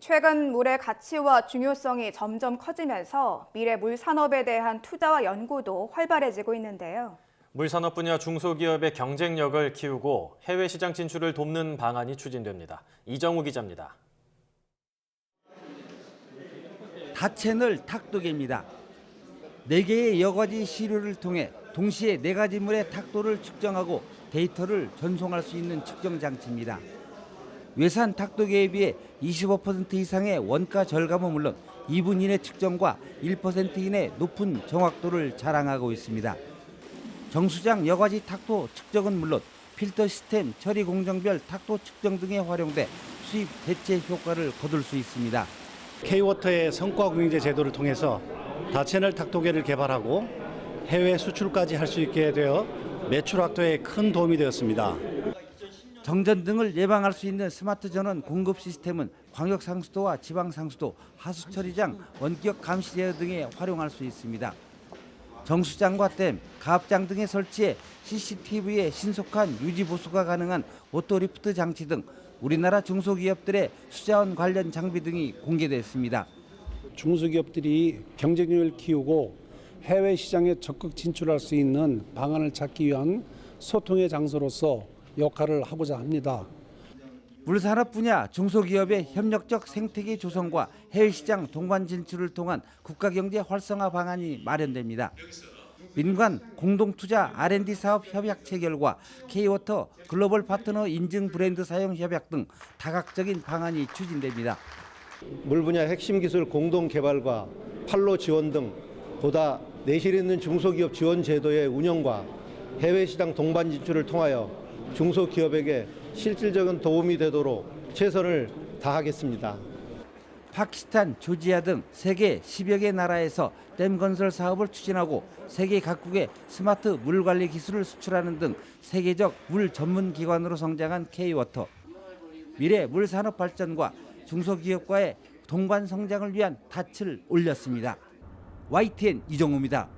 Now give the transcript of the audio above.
최근 물의 가치와 중요성이 점점 커지면서 미래 물 산업에 대한 투자와 연구도 활발해지고 있는데요. 물 산업 분야 중소기업의 경쟁력을 키우고 해외 시장 진출을 돕는 방안이 추진됩니다. 이정우 기자입니다. 다채널 탁도계입니다. 네 개의 여과지 시료를 통해 동시에 네 가지 물의 탁도를 측정하고 데이터를 전송할 수 있는 측정 장치입니다. 외산 탁도계에 비해 25% 이상의 원가 절감은 물론 2분 이내 측정과 1% 이내 높은 정확도를 자랑하고 있습니다. 정수장 여과지 탁도 측정은 물론 필터 시스템 처리 공정별 탁도 측정 등에 활용돼 수입 대체 효과를 거둘 수 있습니다. K-워터의 성과 공인제 제도를 통해서 다채널 탁도계를 개발하고 해외 수출까지 할 수 있게 되어 매출 확대에 큰 도움이 되었습니다. 정전 등을 예방할 수 있는 스마트 전원 공급 시스템은 광역 상수도와 지방 상수도, 하수 처리장, 원격 감시 제어 등에 활용할 수 있습니다. 정수장과 댐, 가압장 등에 설치해 CCTV의 신속한 유지 보수가 가능한 오토리프트 장치 등 우리나라 중소기업들의 수자원 관련 장비 등이 공개됐습니다. 중소기업들이 경쟁력을 키우고 해외 시장에 적극 진출할 수 있는 방안을 찾기 위한 소통의 장소로서 역할을 하고자 합니다. 물산업 분야 중소기업의 협력적 생태계 조성과 해외시장 동반 진출을 통한 국가경제 활성화 방안이 마련됩니다. 민관 공동투자 R&D 사업 협약 체결과 K-워터 글로벌 파트너 인증 브랜드 사용 협약 등 다각적인 방안이 추진됩니다. 물 분야 핵심 기술 공동 개발과 판로 지원 등 보다 내실 있는 중소기업 지원 제도의 운영과 해외 시장 동반 진출을 통하여 중소기업에게 실질적인 도움이 되도록 최선을 다하겠습니다. 파키스탄, 조지아 등 세계 10여 개 나라에서 댐 건설 사업을 추진하고 세계 각국에 스마트 물 관리 기술을 수출하는 등 세계적 물 전문 기관으로 성장한 K-워터. 미래 물 산업 발전과 중소기업과의 동반 성장을 위한 닻을 올렸습니다. YTN 이정우입니다.